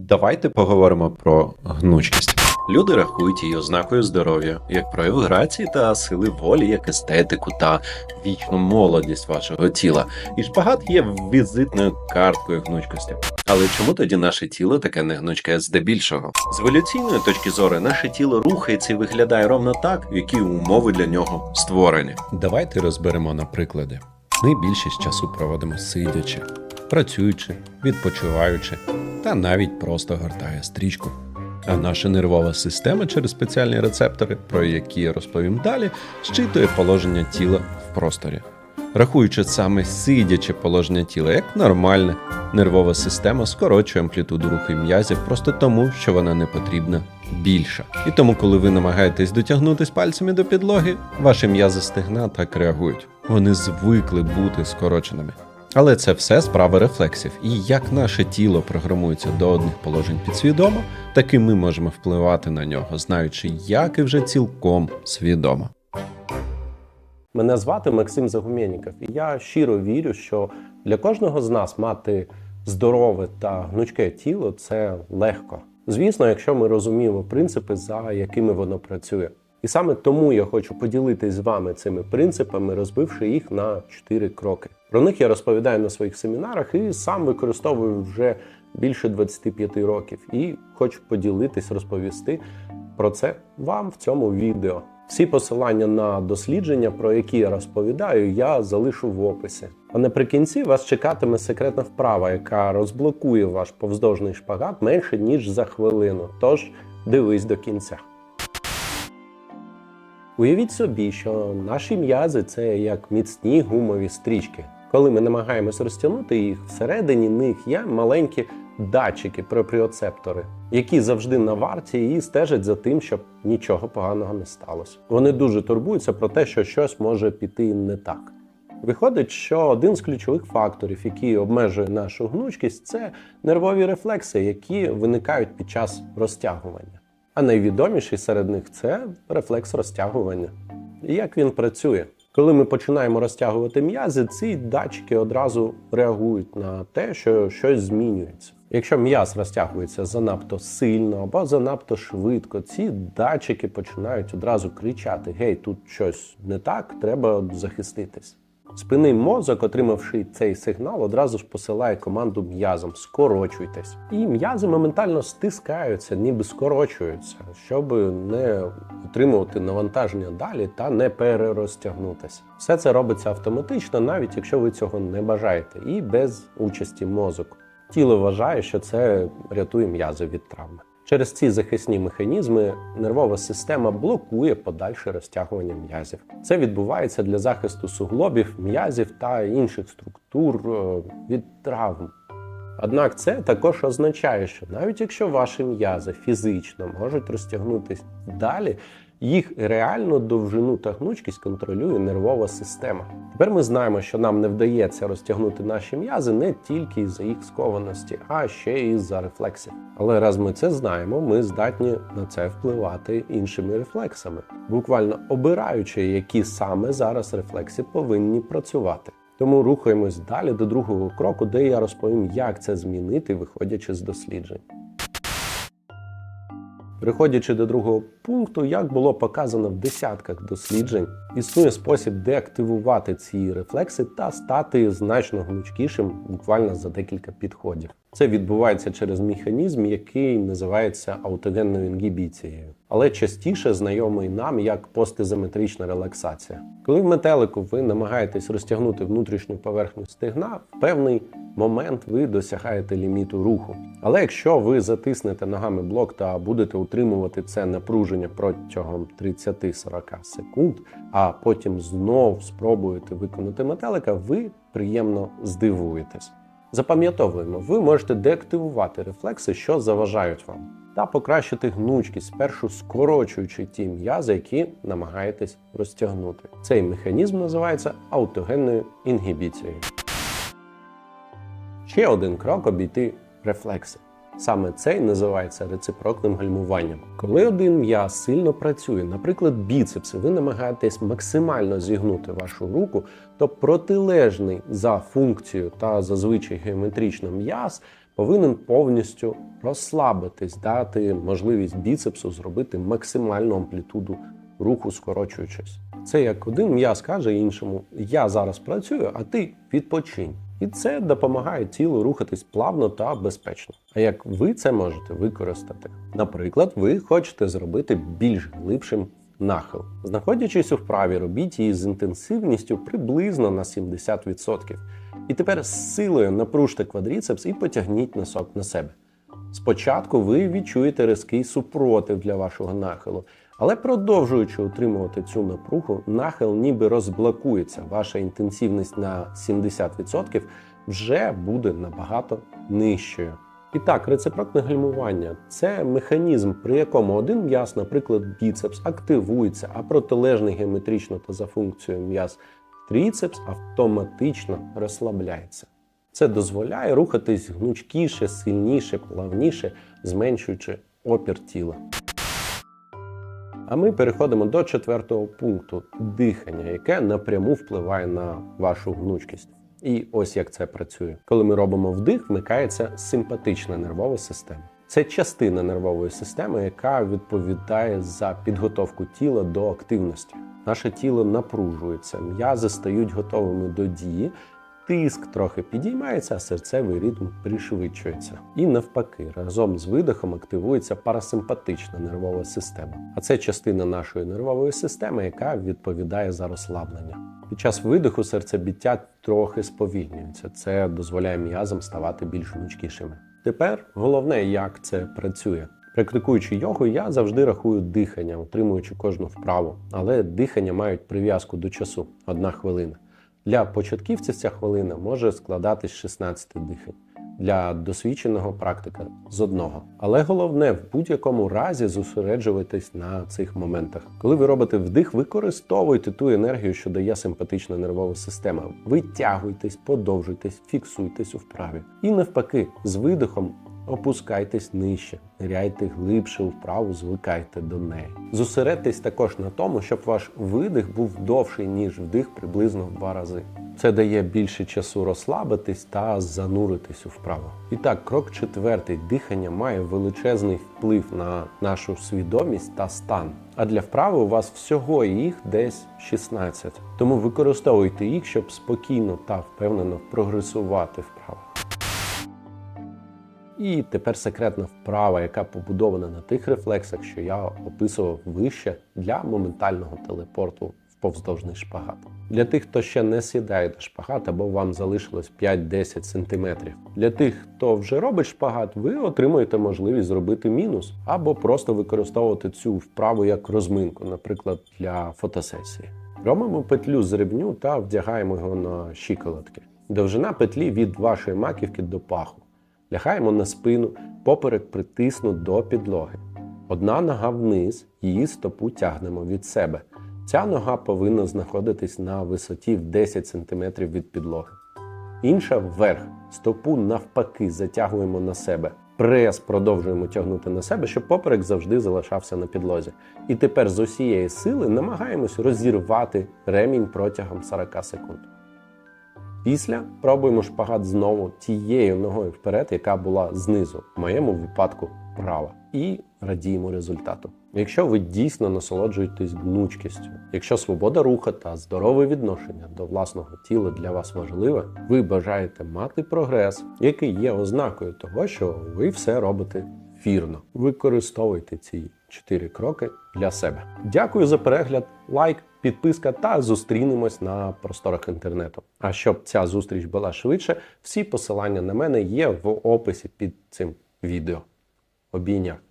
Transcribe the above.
Давайте поговоримо про гнучкість. Люди рахують її ознакою здоров'я, як прояв грації та сили волі, як естетику та вічну молодість вашого тіла. І шпагат є візитною карткою гнучкості. Але чому тоді наше тіло таке негнучке здебільшого? З еволюційної точки зору, наше тіло рухається і виглядає ровно так, які умови для нього створені. Давайте розберемо на приклади. Ми більшість часу проводимо сидячи, працюючи, відпочиваючи та навіть просто гортає стрічку. А наша нервова система через спеціальні рецептори, про які я розповім далі, щитує положення тіла в просторі. Рахуючи саме сидяче положення тіла як нормальне, нервова система скорочує амплітуду руху м'язів просто тому, що вона не потрібна більша. І тому, коли ви намагаєтесь дотягнутися пальцями до підлоги, ваші м'язи стегна так реагують. Вони звикли бути скороченими. Але це все справа рефлексів. І як наше тіло програмується до одних положень підсвідомо, так і ми можемо впливати на нього, знаючи, як і вже цілком свідомо. Мене звати Максим Загумєніков, і я щиро вірю, що для кожного з нас мати здорове та гнучке тіло це легко. Звісно, якщо ми розуміємо принципи, за якими воно працює. І саме тому я хочу поділитись з вами цими принципами, розбивши їх на чотири кроки. Про них я розповідаю на своїх семінарах і сам використовую вже більше 25 років. І хочу поділитись, розповісти про це вам в цьому відео. Всі посилання на дослідження, про які я розповідаю, я залишу в описі. А наприкінці вас чекатиме секретна вправа, яка розблокує ваш повздовжний шпагат менше ніж за хвилину. Тож дивись до кінця. Уявіть собі, що наші м'язи це як міцні гумові стрічки. Коли ми намагаємось розтягнути їх, всередині них є маленькі датчики, пропріоцептори, які завжди на варті і стежать за тим, щоб нічого поганого не сталося. Вони дуже турбуються про те, що щось може піти не так. Виходить, що один з ключових факторів, який обмежує нашу гнучкість, це нервові рефлекси, які виникають під час розтягування. А найвідоміший серед них це рефлекс розтягування. І як він працює? Коли ми починаємо розтягувати м'язи, ці датчики одразу реагують на те, що щось змінюється. Якщо м'яз розтягується занадто сильно або занадто швидко, ці датчики починають одразу кричати: Гей, тут щось не так, треба захиститись. Спинний мозок, отримавши цей сигнал, одразу ж посилає команду м'язам скорочуйтесь. І м'язи моментально стискаються, ніби скорочуються, щоб не отримувати навантаження далі та не перерозтягнутися. Все це робиться автоматично, навіть якщо ви цього не бажаєте, і без участі мозок. Тіло вважає, що це рятує м'язи від травми. Через ці захисні механізми нервова система блокує подальше розтягування м'язів. Це відбувається для захисту суглобів, м'язів та інших структур е, від травм. Однак це також означає, що навіть якщо ваші м'язи фізично можуть розтягнутися далі, їх реальну довжину та гнучкість контролює нервова система. Тепер ми знаємо, що нам не вдається розтягнути наші м'язи не тільки із-за їх скованості, а ще й із-за рефлексів. Але раз ми це знаємо, ми здатні на це впливати іншими рефлексами, буквально обираючи, які саме зараз рефлекси повинні працювати. Тому рухаємось далі до другого кроку, де я розповім, як це змінити, виходячи з досліджень. Переходячи до другого пункту, як було показано в десятках досліджень, існує спосіб деактивувати ці рефлекси та стати значно гнучкішим буквально за декілька підходів. Це відбувається через механізм, який називається аутогенною інгібіцією, але частіше знайомий нам як постизометрична релаксація. Коли в метелику ви намагаєтесь розтягнути внутрішню поверхню стегна, в певний момент ви досягаєте ліміту руху. Але якщо ви затиснете ногами блок та будете утримувати це напруження протягом 30-40 секунд, а потім знов спробуєте виконати метелика, ви приємно здивуєтесь. Запам'ятовуємо, ви можете деактивувати рефлекси, що заважають вам, та покращити гнучкість, спершу скорочуючи ті м'язи, які намагаєтесь розтягнути. Цей механізм називається аутогенною інгібіцією. Ще один крок обійти рефлекси. Саме цей називається рецепрокним гальмуванням. Коли один м'яз сильно працює, наприклад, біцепси, ви намагаєтесь максимально зігнути вашу руку, то протилежний за функцією та зазвичай геометрично м'яз повинен повністю розслабитись, дати можливість біцепсу зробити максимальну амплітуду руху, скорочуючись. Це як один м'яз каже іншому: я зараз працюю, а ти відпочинь. І це допомагає тілу рухатись плавно та безпечно. А як ви це можете використати? Наприклад, ви хочете зробити більш глибшим нахил. Знаходячись у вправі, робіть її з інтенсивністю приблизно на 70%. І тепер з силою напружте квадріцепс і потягніть носок на себе. Спочатку ви відчуєте різкий супротив для вашого нахилу, але продовжуючи утримувати цю напругу, нахил ніби розблокується. Ваша інтенсивність на 70% вже буде набагато нижчою. І так, рецепрокне гальмування це механізм, при якому один м'яз, наприклад, біцепс, активується, а протилежний геометрично та за функцією м'яз тріцепс автоматично розслабляється. Це дозволяє рухатись гнучкіше, сильніше, плавніше, зменшуючи опір тіла. А ми переходимо до четвертого пункту дихання, яке напряму впливає на вашу гнучкість. І ось як це працює. Коли ми робимо вдих, вмикається симпатична нервова система. Це частина нервової системи, яка відповідає за підготовку тіла до активності. Наше тіло напружується, м'язи стають готовими до дії, тиск трохи підіймається, а серцевий ритм пришвидшується. І навпаки, разом з видихом активується парасимпатична нервова система. А це частина нашої нервової системи, яка відповідає за розслаблення. Під час видиху серцебіття трохи сповільнюється. Це дозволяє м'язам ставати більш гнучкішими. Тепер головне, як це працює. Практикуючи йогу, я завжди рахую дихання, утримуючи кожну вправу. Але дихання мають прив'язку до часу одна хвилина. Для початківців ця хвилина може складатись з 16 дихань. Для досвідченого практика з одного. Але головне в будь-якому разі зосереджуватись на цих моментах. Коли ви робите вдих, використовуйте ту енергію, що дає симпатична нервова система. Витягуйтесь, подовжуйтесь, фіксуйтесь у вправі. І навпаки, з видихом опускайтесь нижче, ниряйте глибше вправу, звикайте до неї. Зосередьтесь також на тому, щоб ваш видих був довший, ніж вдих приблизно в два рази. Це дає більше часу розслабитись та зануритись у вправу. І так, крок четвертий. Дихання має величезний вплив на нашу свідомість та стан. А для вправи у вас всього їх десь 16. Тому використовуйте їх, щоб спокійно та впевнено прогресувати вправо. І тепер секретна вправа, яка побудована на тих рефлексах, що я описував вище для моментального телепорту в повздовжний шпагат. Для тих, хто ще не сідає на шпагат, або вам залишилось 5-10 см. Для тих, хто вже робить шпагат, ви отримуєте можливість зробити мінус, або просто використовувати цю вправу як розминку, наприклад, для фотосесії. Робимо петлю з ребню та вдягаємо його на щиколотки. Довжина петлі від вашої маківки до паху. Лягаємо на спину, поперек притиснут до підлоги. Одна нога вниз, її стопу тягнемо від себе. Ця нога повинна знаходитись на висоті в 10 см від підлоги. Інша вверх. Стопу навпаки затягуємо на себе. Прес продовжуємо тягнути на себе, щоб поперек завжди залишався на підлозі. І тепер з усієї сили намагаємось розірвати ремінь протягом 40 секунд. Після пробуємо шпагат знову тією ногою вперед, яка була знизу, в моєму випадку права, і радіємо результату. Якщо ви дійсно насолоджуєтесь гнучкістю, якщо свобода руху та здорове відношення до власного тіла для вас важливе, ви бажаєте мати прогрес, який є ознакою того, що ви все робите вірно. Використовуйте ці чотири кроки для себе. Дякую за перегляд, лайк, підписка та зустрінемось на просторах інтернету. А щоб ця зустріч була швидше, всі посилання на мене є в описі під цим відео. Обійняк.